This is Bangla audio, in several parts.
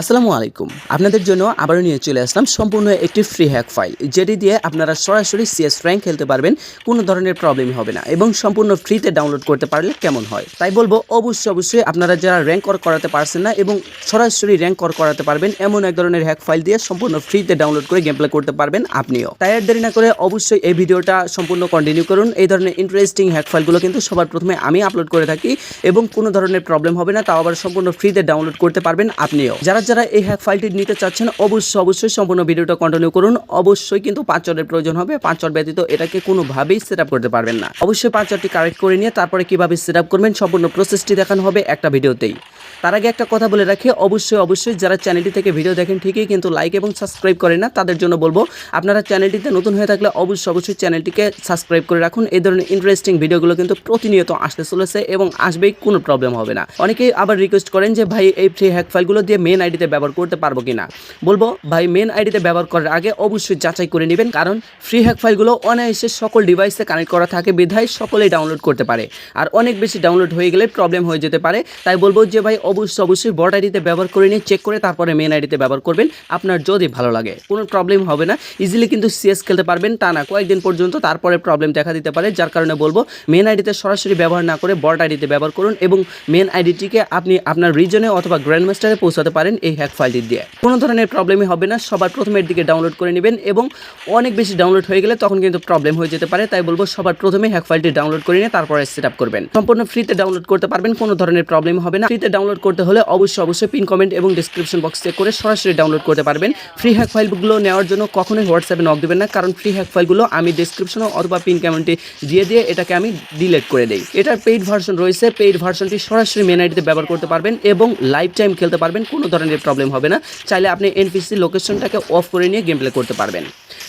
আসসালামু আলাইকুম। আপনাদের জন্য আবারও নিয়ে চলে আসলাম সম্পূর্ণ একটি ফ্রি হ্যাক ফাইল যেটি দিয়ে আপনারা সরাসরি সিএস র্যাঙ্ক খেলতে পারবেন, কোনো ধরনের প্রবলেম হবে না, এবং সম্পূর্ণ ফ্রিতে ডাউনলোড করতে পারলে কেমন হয়। তাই বলব, অবশ্যই অবশ্যই আপনারা যারা র্যাঙ্ক কর করাতে পারছেন না এবং সরাসরি র্যাঙ্ক কর করাতে পারবেন, এমন এক ধরনের হ্যাক ফাইল দিয়ে সম্পূর্ণ ফ্রিতে ডাউনলোড করে গেম প্লে করতে পারবেন আপনিও। তাই আর দেরি না করে অবশ্যই এই ভিডিওটা সম্পূর্ণ কন্টিনিউ করুন। এই ধরনের ইন্টারেস্টিং হ্যাক ফাইলগুলো কিন্তু সবার প্রথমে আমি আপলোড করে থাকি, এবং কোনো ধরনের প্রবলেম হবে না, তাও আবার সম্পূর্ণ ফ্রিতে ডাউনলোড করতে পারবেন আপনিও। যারা যারা এই হ্যাক ফাইলটি নিতে চাচ্ছেন, অবশ্যই অবশ্যই সম্পূর্ণ ভিডিওটা কন্টিনিউ করুন। অবশ্যই কিন্তু পাঁচ চরের প্রয়োজন হবে। পাঁচ চর ব্যতীত এটাকে কোনোভাবেই সেট করতে পারবেন না। অবশ্যই পাঁচ চরটি কারেক্ট করে নিয়ে তারপরে কীভাবে সেট করবেন সম্পূর্ণ প্রসেসটি দেখানো হবে একটা ভিডিওতেই। তার আগে একটা কথা বলে রাখি, অবশ্যই অবশ্যই যারা চ্যানেলটি থেকে ভিডিও দেখেন, ঠিকই কিন্তু লাইক এবং সাবস্ক্রাইব করেন না, তাদের জন্য বলব, আপনারা চ্যানেলটিতে নতুন হয়ে থাকলে অবশ্যই অবশ্যই চ্যানেলটিকে সাবস্ক্রাইব করে রাখুন। এই ধরনের ইন্টারেস্টিং ভিডিওগুলো কিন্তু প্রতিনিয়ত আসতে চলেছে এবং আসবেই, কোনো প্রবলেম হবে না। অনেকেই আবার রিকোয়েস্ট করেন যে, ভাই, এই ফ্রি হ্যাক ফাইলগুলো দিয়ে মেন আইডিতে ব্যবহার করতে পারব কিনা? বলব, ভাই মেন আইডিতে ব্যবহার করার আগে অবশ্যই যাচাই করে নেবেন, কারণ ফ্রি হ্যাক ফাইলগুলো অনায়াসে সকল ডিভাইসে কানেক্ট করা থাকে, বিধায় সকলেই ডাউনলোড করতে পারে। আর অনেক বেশি ডাউনলোড হয়ে গেলে প্রবলেম হয়ে যেতে পারে। তাই বলব যে, ভাই, অবশ্যই অবশ্যই বট আইডিতে ব্যবহার করে নিয়ে চেক করে তারপরে মেন আইডিতে ব্যবহার করবেন। আপনার যদি ভালো লাগে, কোনো প্রবলেম হবে না। ইজিলি কিন্তু সিএস খেলতে পারবেন, তা না, কয়েকদিন পর্যন্ত তারপরে প্রবলেম দেখা দিতে পারে। যার কারণে বলব মেন আইডিতে সরাসরি ব্যবহার না করে বট আইডিতে ব্যবহার করুন এবং মেন আইডিটিকে আপনি আপনার রিজনে অথবা গ্র্যান্ড মাস্টারে পৌঁছাতে পারেন এই হ্যাক ফাইলটি দিয়ে। কোনো ধরনের প্রবলেমই হবে না, সবার প্রথমের দিকে ডাউনলোড করে নেবেন এবং অনেক বেশি ডাউনলোড হয়ে গেলে তখন কিন্তু প্রবলেম হয়ে যেতে পারে, তাই বলব সবার প্রথমে হ্যাক ফাইলটি ডাউনলোড করে নিয়ে তারপরে সেট আপ করবেন। সম্পূর্ণ ফ্রিতে ডাউনলোড করতে পারবেন, কোনো ধরনের প্রবলেম হবে না। ফ্রিতে ডাউনলোড করতে হলে অবশ্যই অবশ্যই পিন কমেন্ট এবং ডিসক্রিপশন বক্স চেক করে সরাসরি ডাউনলোড করতে পারবেন। ফ্রি হ্যাক ফাইলগুলো নেওয়ার জন্য কখনোই হোয়াটসঅ্যাপে নক দেবেন না, কারণ ফ্রি হ্যাক ফাইলগুলো আমি ডিসক্রিপশনে অথবা পিন কমেন্টে দিয়ে দিয়ে এটাকে আমি ডিলেট করে দিই। এটার পেইড ভার্সন রয়েছে পেইড ভার্সনটি সরাসরি মেন আইডিতে ব্যবহার করতে পারবেন এবং লাইফ টাইম খেলতে পারবেন, কোনো ধরনের প্রবলেম হবে না। চাইলে আপনি এনপিসি লোকেশনটাকে অফ করে নিয়ে গেম প্লে করতে পারবেন।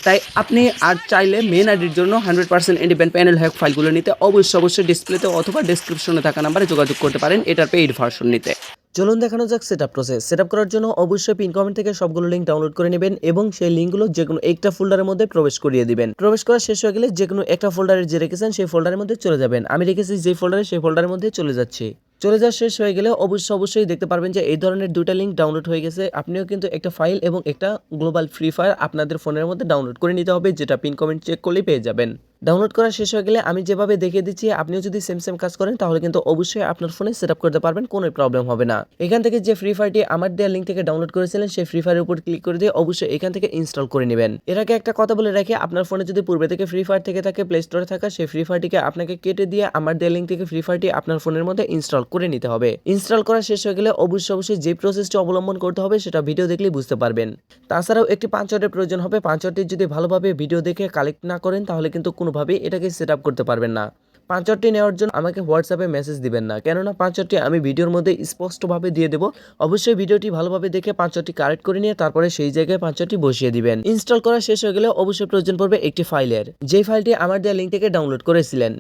তাই আপনি আর চাইলে মেন আইডির জন্য hundred percent independent panel hack ফাইলগুলো নিতে অবশ্যই অবশ্যই ডিসপ্লেতে অথবা ডিসক্রিপশনে থাকা নাম্বারে যোগাযোগ করতে পারেন, এটার পেইড ভার্সন নিতে। চলুন দেখানো যাক set up process set up করার জন্য অবশ্যই পিন কমেন্ট থেকে সবগুলো লিঙ্ক ডাউনলোড করে নেবেন এবং সেই লিঙ্কগুলো যে কোনো একটা ফোল্ডারের মধ্যে প্রবেশ করিয়ে দিবেন। প্রবেশ করা শেষ হয়ে গেলে যে কোনো একটা ফোল্ডারে যে রেখেছেন সেই ফোল্ডারের মধ্যে চলে যাবেন। আমি রেখেছি যে ফোল্ডারে সেই ফোল্ডারের মধ্যে চলে যাচ্ছি। চলে যাওয়া শেষ হয়ে গেলে অবশ্যই অবশ্যই দেখতে পারবেন যে এই ধরনের দুইটা লিঙ্ক ডাউনলোড হয়ে গেছে। আপনিও কিন্তু একটা ফাইল এবং একটা গ্লোবাল ফ্রি ফায়ার আপনাদের ফোনের মধ্যে ডাউনলোড করে নিতে হবে, যেটা পিন কমেন্ট চেক করলেই পেয়ে যাবেন। ডাউনলোড করা শেষ হয়ে গেলে আমি যেভাবে দেখিয়ে দিচ্ছি, আপনিও যদি সেম সেম কাজ করেন, তাহলে কিন্তু অবশ্যই আপনার ফোনে সেট আপ করতে পারবেন, কোনো প্রবলেম হবে না। এখান থেকে যে ফ্রি ফায়ারটি আমার দেওয়া লিঙ্ক থেকে ডাউনলোড করেছিলেন, সেই ফ্রি ফায়ারের উপর ক্লিক করে দিয়ে অবশ্যই এখান থেকে ইনস্টল করে নেবেন। এর আগে একটা কথা বলে রাখি, আপনার ফোনে যদি পূর্বে থেকে ফ্রি ফায়ার থেকে থাকে প্লে স্টোরে থাকা, সেই ফ্রি ফায়ারটিকে আপনাকে কেটে দিয়ে আমার দেওয়া লিঙ্ক থেকে ফ্রি ফায়ারটি আপনার ফোনের মধ্যে ইনস্টল করে নিতে হবে। ইনস্টল করা শেষ হয়ে গেলে অবশ্যই অবশ্যই যে প্রসেসটি অবলম্বন করতে হবে, সেটা ভিডিও দেখলেই বুঝতে পারবেন। তাছাড়াও একটি পাঁচওয়ার্ডের প্রয়োজন হবে পাঁচওয়ার্ডটি যদি ভালোভাবে ভিডিও দেখে কালেক্ট না করেন, তাহলে কিন্তু কোনোভাবেই এটাকে সেট করতে পারবেন না। পাঁচওয়ার্ডটি নেওয়ার জন্য আমাকে হোয়াটসঅ্যাপে মেসেজ দিবেন না। কেননা পাঁচওয়ার্ডটি আমি ভিডিওর মধ্যে স্পষ্টভাবে দিয়ে দেবো। অবশ্যই ভিডিওটি ভালোভাবে দেখে পাঁচওয়ার্ডটি কারেক্ট করে নিয়ে তারপরে সেই জায়গায় পাঁচওয়ার্ডটি বসিয়ে দিবেন। ইনস্টল করা শেষ হয়ে গেলে অবশ্যই প্রয়োজন পড়বে একটি ফাইলের যেই ফাইলটি আমার দেওয়া লিঙ্ক থেকে ডাউনলোড করেছিলেন।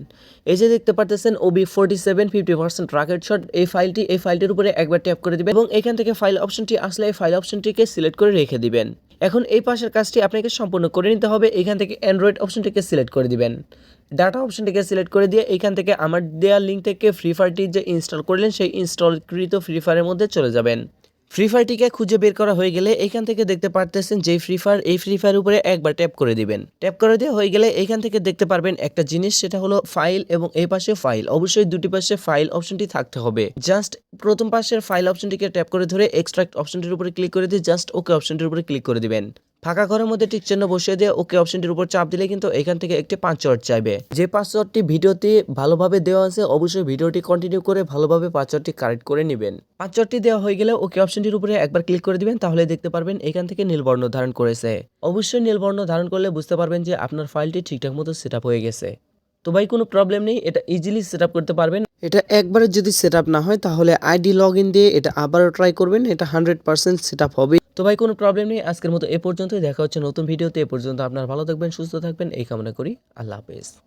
এই যে দেখতে পারতেছেন OB forty seven fifty percent racket shot এই ফাইলটি এই ফাইলটির উপরে একবার ট্যাপ করে দিবেন এবং এখান থেকে ফাইল অপশনটি আসলে এই ফাইল অপশনটিকে সিলেক্ট করে রেখে দিবেন। এখন এই পাশের কাজটি আপনাকে সম্পূর্ণ করে নিতে হবে। এখান থেকে অ্যান্ড্রয়েড অপশনটিকে সিলেক্ট করে দিবেন। ডাটা অপশনটিকে সিলেক্ট করে দিয়ে এখান থেকে আমার দেওয়া লিঙ্ক থেকে ফ্রি ফায়ারটি যে ইনস্টল করলেন, সেই ইনস্টলকৃত ফ্রি ফায়ারের মধ্যে চলে যাবেন। ফ্রি ফায়ারটিকে খুঁজে বের করা হয়ে গেলে এখান থেকে দেখতে পারতেছেন যে ফ্রি ফায়ার এই ফ্রি ফায়ার উপরে একবার ট্যাপ করে দিবেন। ট্যাপ করে দিয়ে হয়ে গেলে এখান থেকে দেখতে পারবেন একটা জিনিস, সেটা হলো ফাইল এবং এই পাশে ফাইল অবশ্যই দুটি পাশে ফাইল অপশনটি থাকতে হবে। জাস্ট প্রথম পাশের ফাইল অপশনটিকে ট্যাপ করে ধরে এক্সট্রাক্ট অপশনটির উপরে ক্লিক করে দিয়ে জাস্ট ওকে অপশনটির উপরে ক্লিক করে দিবেন। ফাঁকা ঘরের মধ্যে টিক চিহ্ন বসিয়ে দিয়ে ওকে অপশনটির উপর চাপ দিলে কিন্তু এখান থেকে একটি পাসওয়ার্ড চাইবে। যে পাসওয়ার্ডটি ভিডিওতে ভালোভাবে দেওয়া আছে, অবশ্যই ভিডিওটি কন্টিনিউ করে ভালোভাবে পাসওয়ার্ডটি কারেক্ট করে নেবেন। পাসওয়ার্ডটি দেওয়া হয়ে গেলে ওকে অপশনটির উপরে একবার ক্লিক করে দিবেন, তাহলে দেখতে পারবেন এখান থেকে নীলবর্ণ ধারণ করেছে। অবশ্যই নীলবর্ণ ধারণ করলে বুঝতে পারবেন যে আপনার ফাইলটি ঠিকঠাক মতো সেট হয়ে গেছে। তো ভাই, কোনো প্রবলেম নেই, এটা ইজিলি সেট করতে পারবেন। এটা একবারে যদি সেট না হয়, তাহলে আইডি লগ দিয়ে এটা আবারও ট্রাই করবেন, এটা হান্ড্রেড পার্সেন্ট সেট হবে। তো ভাই, কোনো প্রবলেম নেই। আজকের মতো এ পর্যন্তই। দেখা হচ্ছে নতুন ভিডিওতে এ পর্যন্ত আপনার ভালো থাকবেন, সুস্থ থাকবেন। এই কামনা করি। আল্লাহ হাফেজ।